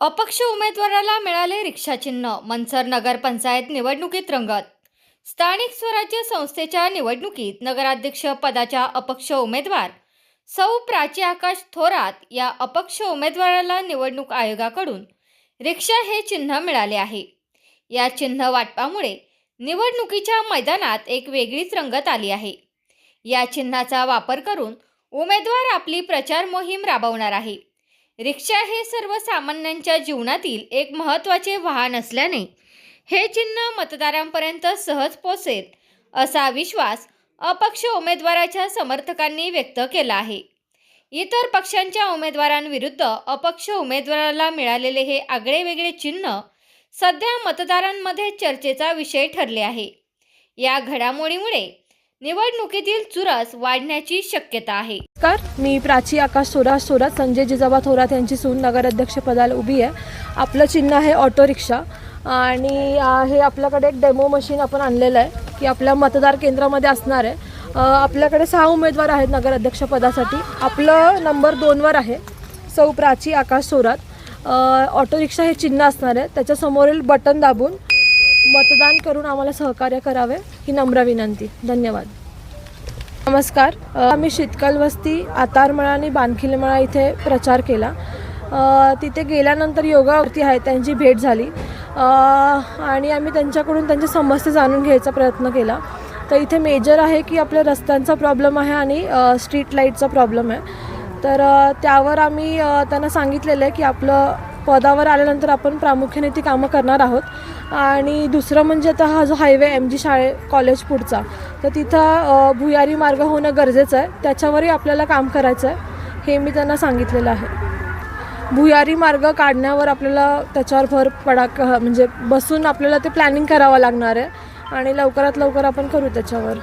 अपक्ष उमेदवाराला मिळाले रिक्षाचिन्ह मनसर नगरपंचायत निवडणुकीत रंगत. स्थानिक स्वराज्य संस्थेच्या निवडणुकीत नगराध्यक्ष पदाच्या अपक्ष उमेदवार सौ प्राची आकाश थोरात या अपक्ष उमेदवाराला निवडणूक आयोगाकडून रिक्षा हे चिन्ह मिळाले आहे. या चिन्ह वाटपामुळे निवडणुकीच्या मैदानात एक वेगळीच रंगत आली आहे. या चिन्हाचा वापर करून उमेदवार आपली प्रचार मोहीम राबवणार आहे. रिक्षा हे सर्वसामान्यांच्या जीवनातील एक महत्त्वाचे वाहन असल्याने हे चिन्ह मतदारांपर्यंत सहज पोचेल असा विश्वास अपक्ष उमेदवाराच्या समर्थकांनी व्यक्त केला आहे. इतर पक्षांच्या उमेदवारांविरुद्ध अपक्ष उमेदवाराला मिळालेले हे आगळेवेगळे चिन्ह सध्या मतदारांमध्ये चर्चेचा विषय ठरले आहे. या घडामोडीमुळे निवडणुकीतील चुरस वाढण्याची शक्यता आहे. नमस्कार मी प्राची आकाश थोरात थोरात संजय जिजाबा थोरात यांची सून नगराध्यक्षपदाला उभी आहे. आपलं चिन्ह आहे ऑटो रिक्षा आणि हे आपल्याकडे एक डेमो मशीन आपण आणलेलं आहे की आपल्या मतदार केंद्रामध्ये असणार आहे. आपल्याकडे सहा उमेदवार आहेत नगराध्यक्षपदासाठी आपलं नंबर दोनवर आहे. सौ प्राची आकाश थोरात. ऑटो रिक्षा हे चिन्ह असणार आहे. त्याच्यासमोरील बटन दाबून मतदान करून आम्हाला सहकार्य करावे ही नम्र विनंती. धन्यवाद. नमस्कार. आम्ही शीतकाल वस्ती आतारमळा आणि बानखिलेमळा इथे प्रचार केला. तिथे गेल्यानंतर योगावरती आहे त्यांची भेट झाली. आणि आम्ही त्यांच्याकडून त्यांच्या समस्या जाणून घ्यायचा प्रयत्न केला. तर इथे मेजर आहे की आपल्या रस्त्यांचा प्रॉब्लेम आहे आणि स्ट्रीट लाईटचा प्रॉब्लेम आहे. तर त्यावर आम्ही त्यांना सांगितलेलं आहे की आपलं पदावर आल्यानंतर आपण प्रामुख्याने ती कामं करणार आहोत. आणि दुसरं म्हणजे आता हा जो हायवे एम जी शाळे कॉलेज पुढचा तर तिथं भुयारी मार्ग होणं गरजेचं आहे. त्याच्यावरही आपल्याला काम करायचं आहे हे मी त्यांना सांगितलेलं आहे. भुयारी मार्ग काढण्यावर आपल्याला त्याच्यावर भर पडा क- म्हणजे बसून आपल्याला ते प्लॅनिंग करावं लागणार आहे. आणि लवकरात लवकर आपण करू त्याच्यावर.